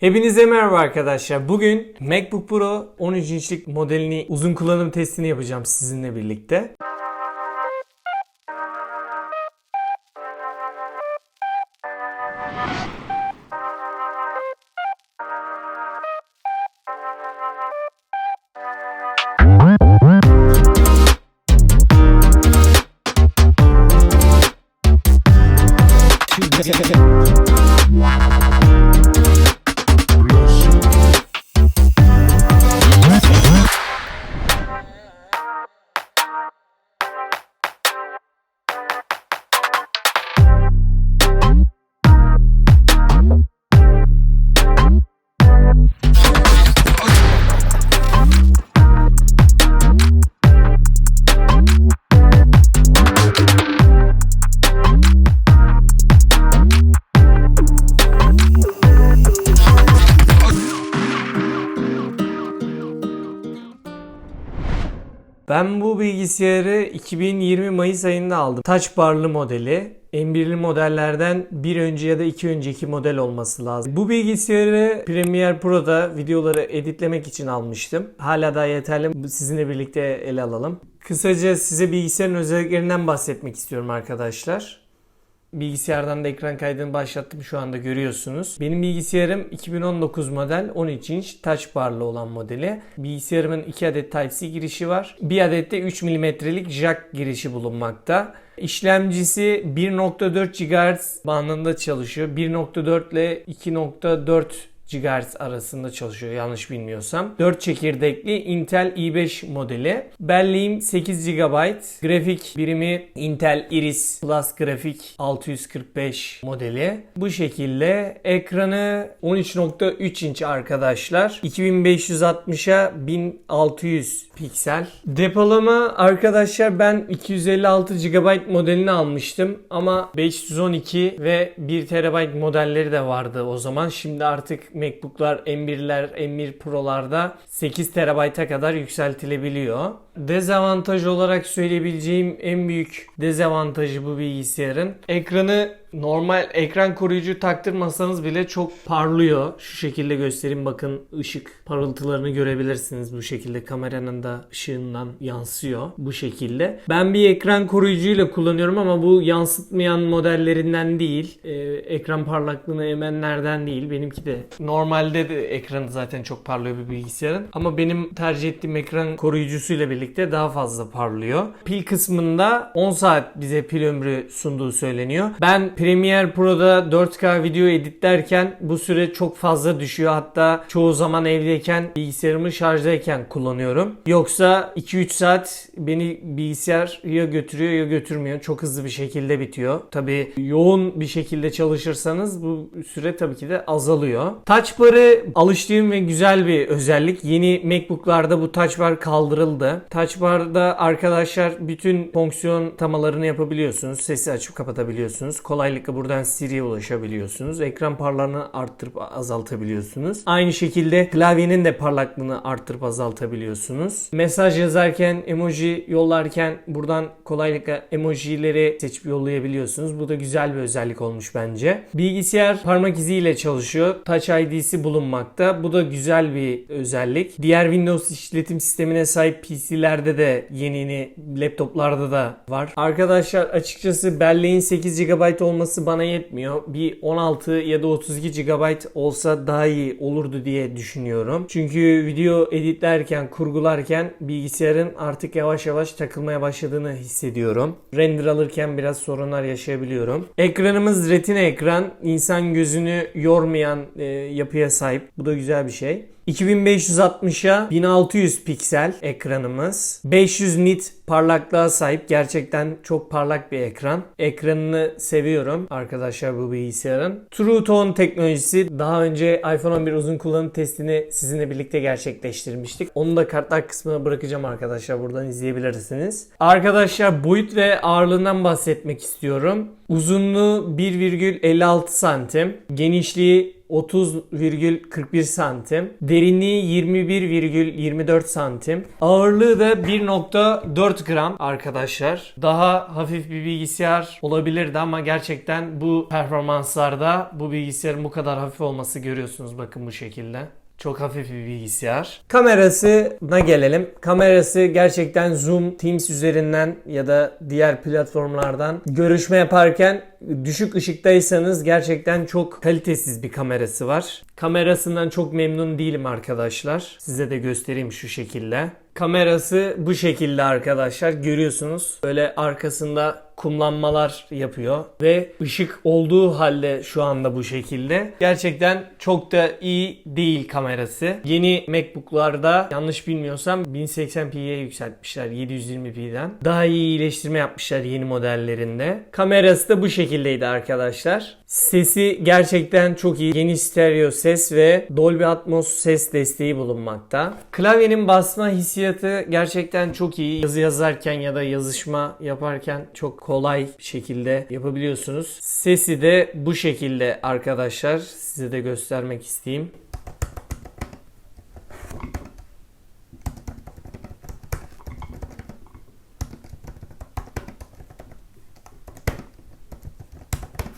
Hepinize merhaba arkadaşlar. Bugün MacBook Pro 13 inçlik modelini uzun kullanım testini yapacağım sizinle birlikte. Ben bu bilgisayarı 2020 Mayıs ayında aldım. Touch barlı modeli. M1'li modellerden bir önce ya da iki önceki model olması lazım. Bu bilgisayarı Premiere Pro'da videoları editlemek için almıştım. Hala daha yeterli. Sizinle birlikte ele alalım. Kısaca size bilgisayarın özelliklerinden bahsetmek istiyorum arkadaşlar. Bilgisayardan da ekran kaydını başlattım şu anda görüyorsunuz. Benim bilgisayarım 2019 model 13 inç touch barlı olan modeli. Bilgisayarımın 2 adet Type-C girişi var. 1 adet de 3 mm'lik jack girişi bulunmakta. İşlemcisi 1.4 GHz bandında çalışıyor. 1.4 ile 2.4 GHz arasında çalışıyor yanlış bilmiyorsam. 4 çekirdekli Intel i5 modeli. Belleğim 8 GB. Grafik birimi Intel Iris Plus Grafik 645 modeli. Bu şekilde ekranı 13.3 inç arkadaşlar. 2560'a 1600 piksel. Depolama arkadaşlar ben 256 GB modelini almıştım ama 512 ve 1 TB modelleri de vardı o zaman. Şimdi artık MacBook'lar M1'ler, M1 Pro'larda 8 TB'a kadar yükseltilebiliyor. Dezavantaj olarak söyleyebileceğim en büyük dezavantajı bu bilgisayarın ekranı normal ekran koruyucu taktırmasanız bile çok parlıyor. Şu şekilde göstereyim bakın ışık parıltılarını görebilirsiniz bu şekilde kameranın da ışığından yansıyor bu şekilde. Ben bir ekran koruyucuyla kullanıyorum ama bu yansıtmayan modellerinden değil. Ee, ekran parlaklığını emenlerden değil. Benimki de normalde de ekranı zaten çok parlıyor bir bilgisayarın. Ama benim tercih ettiğim ekran koruyucusuyla birlikte daha fazla parlıyor. Pil kısmında 10 saat bize pil ömrü sunduğu söyleniyor. Ben Premiere Pro'da 4K video editlerken bu süre çok fazla düşüyor. Hatta çoğu zaman evdeyken bilgisayarımı şarjdayken kullanıyorum. Yoksa 2-3 saat beni bilgisayar ya götürüyor ya götürmüyor. Çok hızlı bir şekilde bitiyor. Tabi yoğun bir şekilde çalışırsanız bu süre tabii ki de azalıyor. Touch bar'ı alıştığım ve güzel bir özellik. Yeni MacBook'larda bu touch bar kaldırıldı. Touch bar'da arkadaşlar bütün fonksiyon tamalarını yapabiliyorsunuz. Sesi açıp kapatabiliyorsunuz. Kolaylıkla buradan Siri'ye ulaşabiliyorsunuz. Ekran parlaklığını arttırıp azaltabiliyorsunuz. Aynı şekilde klavyenin de parlaklığını arttırıp azaltabiliyorsunuz. Mesaj yazarken, emoji yollarken buradan kolaylıkla emojileri seçip yollayabiliyorsunuz. Bu da güzel bir özellik olmuş bence. Bilgisayar parmak iziyle çalışıyor. Touch ID'si bulunmakta. Bu da güzel bir özellik. Diğer Windows işletim sistemine sahip PC'lerde de yeni yeni laptoplarda da var. Arkadaşlar açıkçası belleğin 8 GB olması bana yetmiyor. Bir 16 ya da 32 GB olsa daha iyi olurdu diye düşünüyorum. Çünkü video editlerken, kurgularken bilgisayarın artık yavaş yavaş takılmaya başladığını hissediyorum. Render alırken biraz sorunlar yaşayabiliyorum. Ekranımız retina ekran. İnsan gözünü yormayan e, yapıya sahip. Bu da güzel bir şey. 2560'a 1600 piksel ekranımız. 500 nit parlaklığa sahip. Gerçekten çok parlak bir ekran. Ekranını seviyorum arkadaşlar bu bilgisayarın. True Tone teknolojisi daha önce iPhone 11 uzun kullanım testini sizinle birlikte gerçekleştirmiştik. Onu da kartlar kısmına bırakacağım arkadaşlar. Buradan izleyebilirsiniz. Arkadaşlar boyut ve ağırlığından bahsetmek istiyorum. Uzunluğu 1,56 santim. Genişliği 30,41 santim. Derinliği 21,24 santim. Ağırlığı da 1.4 gram arkadaşlar. Daha hafif bir bilgisayar olabilirdi ama gerçekten bu performanslarda bu bilgisayarın bu kadar hafif olması görüyorsunuz bakın bu şekilde. Çok hafif bir bilgisayar. Kamerasına gelelim. Kamerası gerçekten Zoom, Teams üzerinden ya da diğer platformlardan görüşme yaparken düşük ışıktaysanız gerçekten çok kalitesiz bir kamerası var. Kamerasından çok memnun değilim arkadaşlar. Size de göstereyim şu şekilde. Kamerası bu şekilde arkadaşlar görüyorsunuz. Böyle arkasında kumlanmalar yapıyor ve ışık olduğu halde şu anda bu şekilde. Gerçekten çok da iyi değil kamerası. Yeni MacBook'larda yanlış bilmiyorsam 1080p'ye yükseltmişler 720p'den. Daha iyi iyileştirme yapmışlar yeni modellerinde. Kamerası da bu şekildeydi arkadaşlar. Sesi gerçekten çok iyi. Geniş stereo ses ve Dolby Atmos ses desteği bulunmakta. Klavyenin basma hissiyatı gerçekten çok iyi. Yazı yazarken ya da yazışma yaparken çok kolay şekilde yapabiliyorsunuz. Sesi de bu şekilde arkadaşlar. Size de göstermek isteyeyim.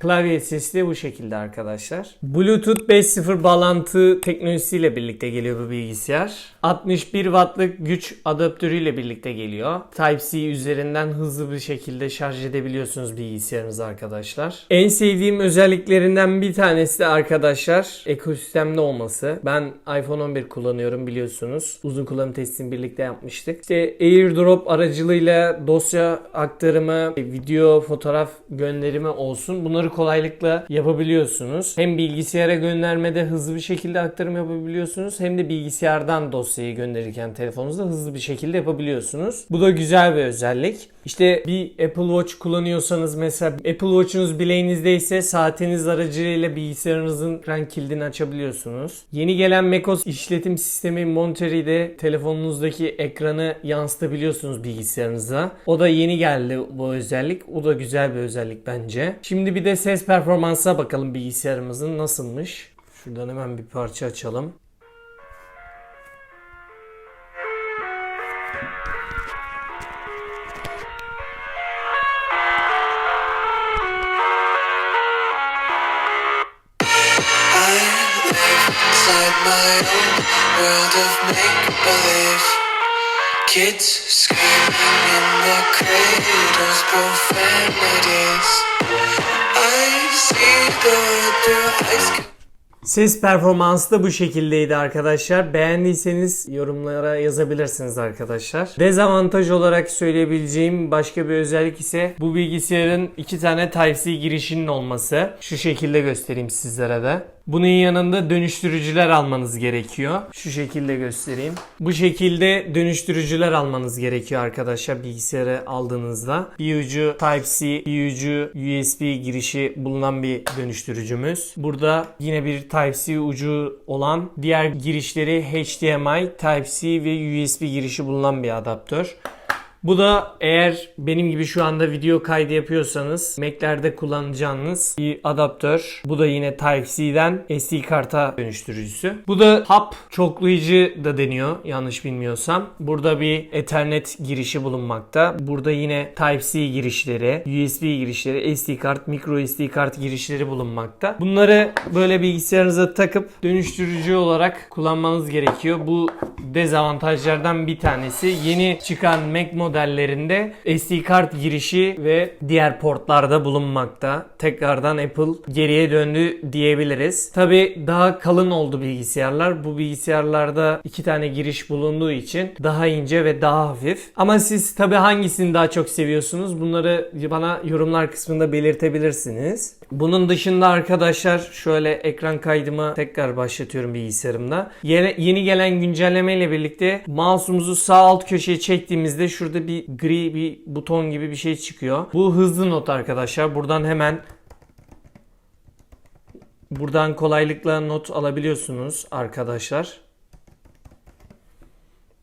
Klavye sesi de bu şekilde arkadaşlar. Bluetooth 5.0 bağlantı teknolojisiyle birlikte geliyor bu bilgisayar. 61 wattlık güç adaptörüyle birlikte geliyor. Type-C üzerinden hızlı bir şekilde şarj edebiliyorsunuz bilgisayarınızı arkadaşlar. En sevdiğim özelliklerinden bir tanesi de arkadaşlar ekosistemde olması. Ben iPhone 11 kullanıyorum biliyorsunuz. Uzun kullanım testini birlikte yapmıştık. İşte AirDrop aracılığıyla dosya aktarımı, video, fotoğraf gönderimi olsun. Bunları kolaylıkla yapabiliyorsunuz. Hem bilgisayara göndermede hızlı bir şekilde aktarım yapabiliyorsunuz hem de bilgisayardan dosyayı gönderirken telefonunuzda hızlı bir şekilde yapabiliyorsunuz. Bu da güzel bir özellik. İşte bir Apple Watch kullanıyorsanız mesela Apple Watch'unuz bileğinizdeyse saatiniz aracılığıyla bilgisayarınızın ekran kilidini açabiliyorsunuz. Yeni gelen macOS işletim sistemi Monterey'de telefonunuzdaki ekranı yansıtabiliyorsunuz bilgisayarınıza. O da yeni geldi bu özellik. O da güzel bir özellik bence. Şimdi bir de ses performansına bakalım bilgisayarımızın nasılmış. Şuradan hemen bir parça açalım. Believe. Kids screaming in their cradles, profanities. I see the through school. Ses performansı da bu şekildeydi arkadaşlar. Beğendiyseniz yorumlara yazabilirsiniz arkadaşlar. Dezavantaj olarak söyleyebileceğim başka bir özellik ise bu bilgisayarın iki tane Type-C girişinin olması. Şu şekilde göstereyim sizlere de. Bunun yanında dönüştürücüler almanız gerekiyor. Şu şekilde göstereyim. Bu şekilde dönüştürücüler almanız gerekiyor arkadaşlar bilgisayarı aldığınızda. Bir ucu Type-C, bir ucu USB girişi bulunan bir dönüştürücümüz. Burada yine bir Type-C ucu olan diğer girişleri HDMI, Type-C ve USB girişi bulunan bir adaptör. Bu da eğer benim gibi şu anda video kaydı yapıyorsanız Mac'lerde kullanacağınız bir adaptör. Bu da yine Type-C'den SD karta dönüştürücüsü. Bu da hap çoklayıcı da deniyor yanlış bilmiyorsam. Burada bir Ethernet girişi bulunmakta. Burada yine Type-C girişleri, USB girişleri, SD kart, micro SD kart girişleri bulunmakta. Bunları böyle bilgisayarınıza takıp dönüştürücü olarak kullanmanız gerekiyor. Bu dezavantajlardan bir tanesi. Yeni çıkan Mac modellerinde SD kart girişi ve diğer portlarda bulunmakta. Tekrardan Apple geriye döndü diyebiliriz. Tabi daha kalın oldu bilgisayarlar. Bu bilgisayarlarda iki tane giriş bulunduğu için daha ince ve daha hafif. Ama siz tabi hangisini daha çok seviyorsunuz? Bunları bana yorumlar kısmında belirtebilirsiniz. Bunun dışında arkadaşlar şöyle ekran kaydımı tekrar başlatıyorum bilgisayarımda. Yeni, yeni gelen güncelleme ile birlikte mouse'umuzu sağ alt köşeye çektiğimizde şurada bir gri bir buton gibi bir şey çıkıyor. Bu hızlı not arkadaşlar. Buradan hemen buradan kolaylıkla not alabiliyorsunuz arkadaşlar.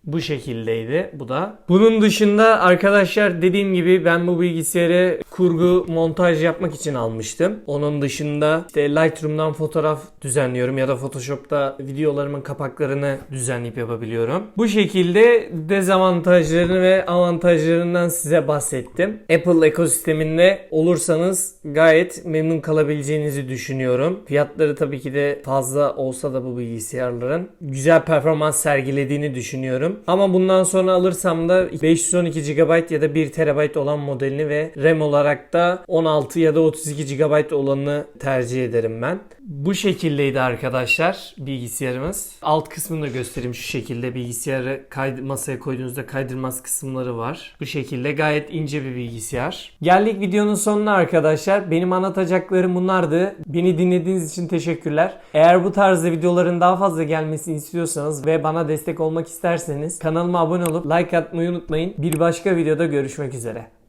Bu şekildeydi bu da. Bunun dışında arkadaşlar dediğim gibi ben bu bilgisayarı kurgu montaj yapmak için almıştım. Onun dışında işte Lightroom'dan fotoğraf düzenliyorum ya da Photoshop'ta videolarımın kapaklarını düzenleyip yapabiliyorum. Bu şekilde dezavantajlarını ve avantajlarından size bahsettim. Apple ekosisteminde olursanız gayet memnun kalabileceğinizi düşünüyorum. Fiyatları tabii ki de fazla olsa da bu bilgisayarların güzel performans sergilediğini düşünüyorum. Ama bundan sonra alırsam da 512 GB ya da 1 TB olan modelini ve RAM olarak da 16 ya da 32 GB olanını tercih ederim ben. Bu şekildeydi arkadaşlar bilgisayarımız. Alt kısmını da göstereyim şu şekilde. Bilgisayarı kaydı, masaya koyduğunuzda kaydırmaz kısımları var. Bu şekilde gayet ince bir bilgisayar. Geldik videonun sonuna arkadaşlar. Benim anlatacaklarım bunlardı. Beni dinlediğiniz için teşekkürler. Eğer bu tarzda videoların daha fazla gelmesini istiyorsanız ve bana destek olmak isterseniz kanalıma abone olup like atmayı unutmayın. Bir başka videoda görüşmek üzere.